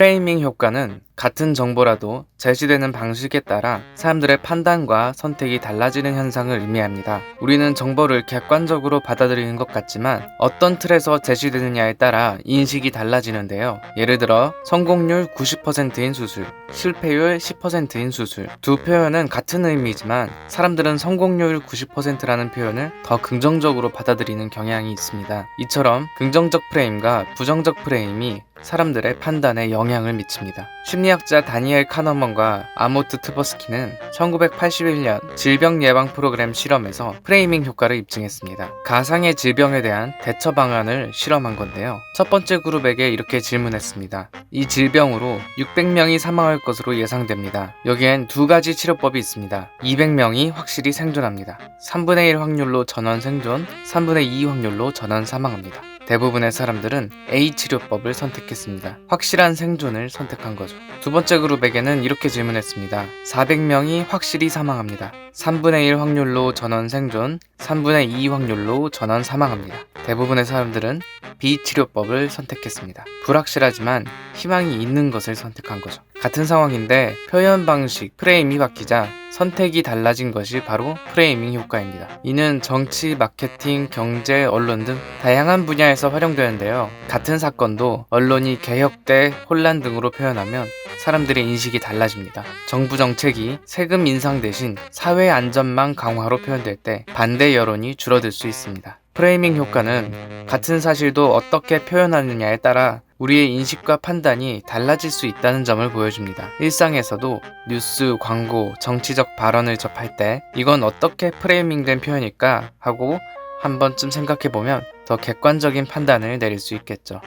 프레이밍 효과는 같은 정보라도 제시되는 방식에 따라 사람들의 판단과 선택이 달라지는 현상을 의미합니다. 우리는 정보를 객관적으로 받아들이는 것 같지만 어떤 틀에서 제시되느냐에 따라 인식이 달라지는데요. 예를 들어 성공률 90%인 수술, 실패율 10%인 수술. 두 표현은 같은 의미지만 사람들은 성공률 90%라는 표현을 더 긍정적으로 받아들이는 경향이 있습니다. 이처럼 긍정적 프레임과 부정적 프레임이 사람들의 판단에 영향을 미칩니다. 심리 학자 다니엘 카너먼과 아모트 트버스키는 1981년 질병 예방 프로그램 실험에서 프레이밍 효과를 입증했습니다. 가상의 질병에 대한 대처 방안을 실험한 건데요. 첫 번째 그룹에게 이렇게 질문했습니다. 이 질병으로 600명이 사망할 것으로 예상됩니다. 여기엔 두 가지 치료법이 있습니다. 200명이 확실히 생존합니다. 3분의 1 확률로 전원 생존, 3분의 2 확률로 전원 사망합니다. 대부분의 사람들은 A 치료법을 선택했습니다. 확실한 생존을 선택한 거죠. 두 번째 그룹에게는 이렇게 질문했습니다. 400명이 확실히 사망합니다. 3분의 1 확률로 전원 생존, 3분의 2 확률로 전원 사망합니다. 대부분의 사람들은 B 치료법을 선택했습니다. 불확실하지만 희망이 있는 것을 선택한 거죠. 같은 상황인데 표현 방식, 프레임이 바뀌자 선택이 달라진 것이 바로 프레이밍 효과입니다. 이는 정치, 마케팅, 경제, 언론 등 다양한 분야에서 활용되는데요. 같은 사건도 언론이 개혁대, 혼란 등으로 표현하면 사람들의 인식이 달라집니다. 정부 정책이 세금 인상 대신 사회 안전망 강화로 표현될 때 반대 여론이 줄어들 수 있습니다. 프레이밍 효과는 같은 사실도 어떻게 표현하느냐에 따라 우리의 인식과 판단이 달라질 수 있다는 점을 보여줍니다. 일상에서도 뉴스, 광고, 정치적 발언을 접할 때 이건 어떻게 프레이밍된 표현일까 하고 한 번쯤 생각해보면 더 객관적인 판단을 내릴 수 있겠죠.